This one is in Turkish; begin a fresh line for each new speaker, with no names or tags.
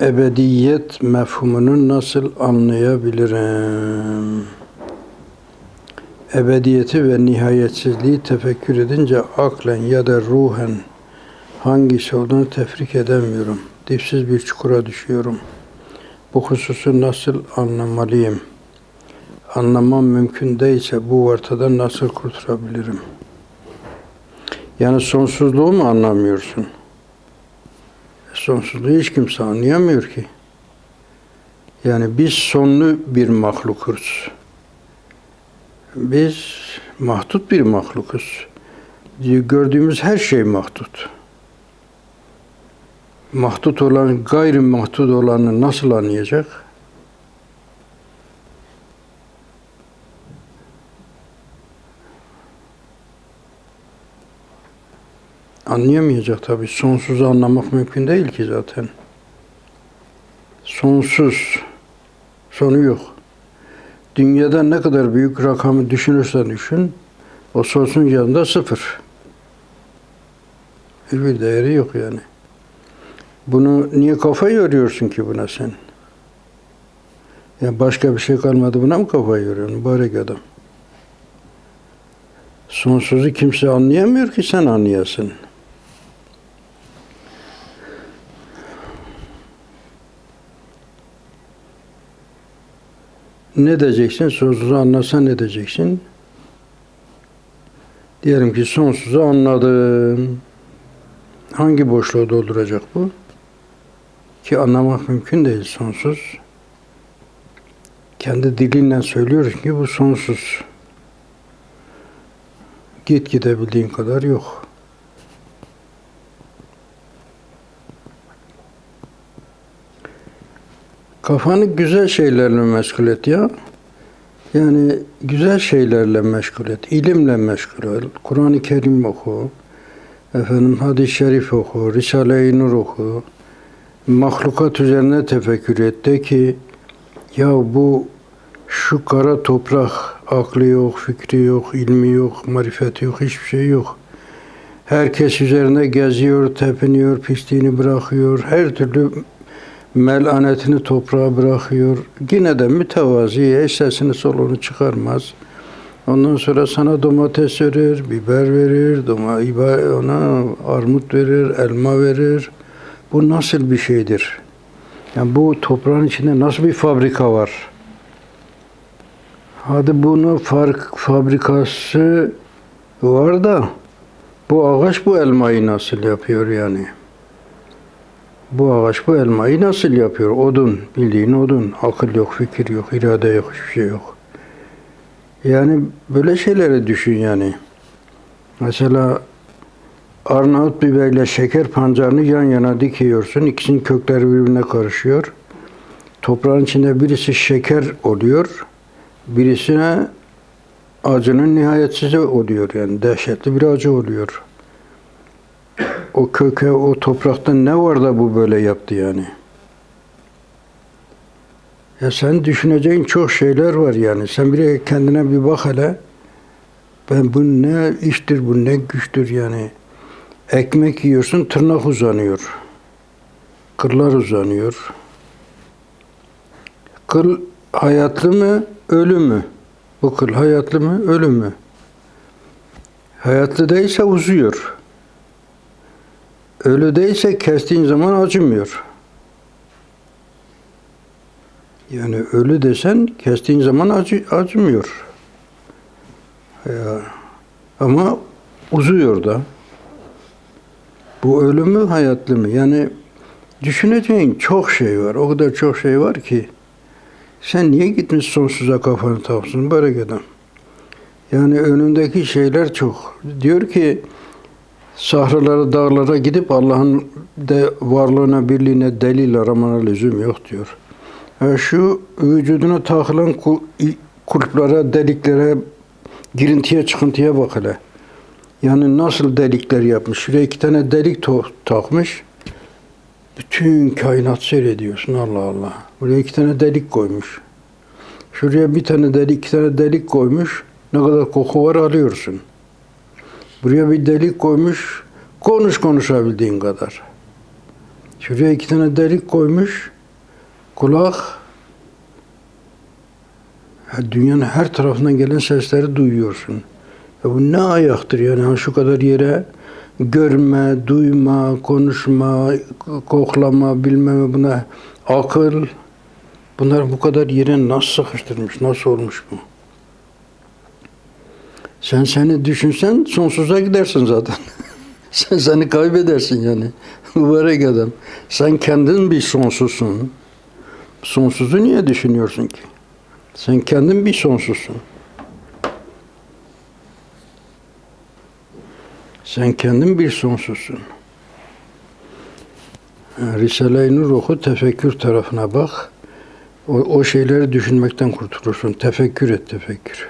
ebediyet mefhumunu nasıl anlayabilirim? Ebediyeti ve nihayetsizliği tefekkür edince aklen ya da ruhen hangisi olduğunu tefrik edemiyorum. Dipsiz bir çukura düşüyorum. Bu hususu nasıl anlamalıyım? Anlamam mümkün değilse bu ortadan nasıl kurtulabilirim? Yani sonsuzluğu mu anlamıyorsun? Sonsuzluğu hiç kimse anlayamıyor ki. Yani biz sonlu bir mahlukuz. Biz mahdut bir mahlukuz. Gördüğümüz her şey mahdut. Mahdut olan gayri mahdut olanı nasıl anlayacak? Anlayamayacak tabii. Sonsuzu anlamak mümkün değil ki zaten. Sonsuz. Sonu yok. Dünyada ne kadar büyük rakamı düşünürsen düşün, o sonsuz yanında sıfır. Hiçbir değeri yok yani. Bunu niye kafa yoruyorsun ki buna sen? Ya başka bir şey kalmadı buna mı kafa yoruyorsun mübarek adam? Sonsuzu kimse anlayamıyor ki sen anlayasın. Ne diyeceksin? Sonsuzu anlasan ne diyeceksin? Diyelim ki sonsuzu anladım. Hangi boşluğu dolduracak bu? Ki anlamak mümkün değil sonsuz. Kendi dilinle söylüyoruz ki bu sonsuz. Git gidebildiğin kadar yok. Kafanı güzel şeylerle meşgul et ya. Yani güzel şeylerle meşgul et. İlimle meşgul ol. Kur'an-ı Kerim oku. Efendim hadis-i şerif oku. Risale-i Nur oku. Mahlukat üzerine tefekkür et. De ki ya bu şu kara toprak aklı yok, fikri yok, ilmi yok, marifeti yok, hiçbir şey yok. Herkes üzerine geziyor, tepiniyor, pisliğini bırakıyor. Her türlü melanetini toprağa bırakıyor. Yine de mütevazi, hiç sesini soluğunu çıkarmaz. Ondan sonra sana domates verir, biber verir, doma, ona armut verir, elma verir. Bu nasıl bir şeydir? Yani bu toprağın içinde nasıl bir fabrika var? Hadi bunu fark fabrikası var da bu ağaç bu elmayı nasıl yapıyor yani? Bu ağaç bu elmayı nasıl yapıyor? Odun, bildiğin odun. Akıl yok, fikir yok, irade yok, hiçbir şey yok. Yani böyle şeyleri düşün yani. Mesela Arnavut biberle şeker pancarını yan yana dikiyorsun. İkisinin kökleri birbirine karışıyor. Toprağın içinde birisi şeker oluyor. Birisine acının nihayetsizi oluyor yani dehşetli bir acı oluyor. O köke, o toprakta ne var da bu böyle yaptı yani? Ya sen düşüneceğin çok şeyler var yani. Sen bir kendine bir bak hele. Ben bu ne iştir, bu ne güçtür yani. Ekmek yiyorsun, tırnak uzanıyor. Kıllar uzanıyor. Kıl hayatlı mı, ölü mü? Bu kıl hayatlı mı, ölü mü? Hayatlı değilse uzuyor. Ölü değilse kestiğin zaman acımıyor. Yani ölü desen kestiğin zaman acı, acımıyor. Ya, ama uzuyor da. Bu ölü mü hayatlı mı? Yani düşüneceğin çok şey var. O kadar çok şey var ki. Sen niye gitmiş sonsuza kafanı taksın böyle adam? Yani önündeki şeyler çok. Diyor ki sahralara, dağlara gidip Allah'ın de varlığına, birliğine delil aramana lüzum yok diyor. Yani şu vücuduna takılan kulplara, deliklere, girintiye, çıkıntıya bak hele. Yani nasıl delikler yapmış. Şuraya iki tane delik takmış. Bütün kainat seyrediyorsun Allah Allah. Buraya iki tane delik koymuş. Şuraya bir tane delik, iki tane delik koymuş. Ne kadar koku var alıyorsun. Buraya bir delik koymuş. Konuş konuşabildiğin kadar. Şuraya iki tane delik koymuş. Kulak ya dünyanın her tarafından gelen sesleri duyuyorsun. Ya bu ne ayaktır yani şu kadar yere görme, duyma, konuşma, koklama, bilmem buna akıl. Bunlar bu kadar yere nasıl sıkıştırmış, nasıl olmuş bu? Sen seni düşünsen sonsuza gidersin zaten. Sen seni kaybedersin yani. Mübarek adam. Sen kendin bir sonsuzsun. Sonsuzu niye düşünüyorsun ki? Sen kendin bir sonsuzsun. Sen kendin bir sonsuzsun. Yani Risale-i Nur oku, tefekkür tarafına bak. O, o şeyleri düşünmekten kurtulursun. Tefekkür et, tefekkür.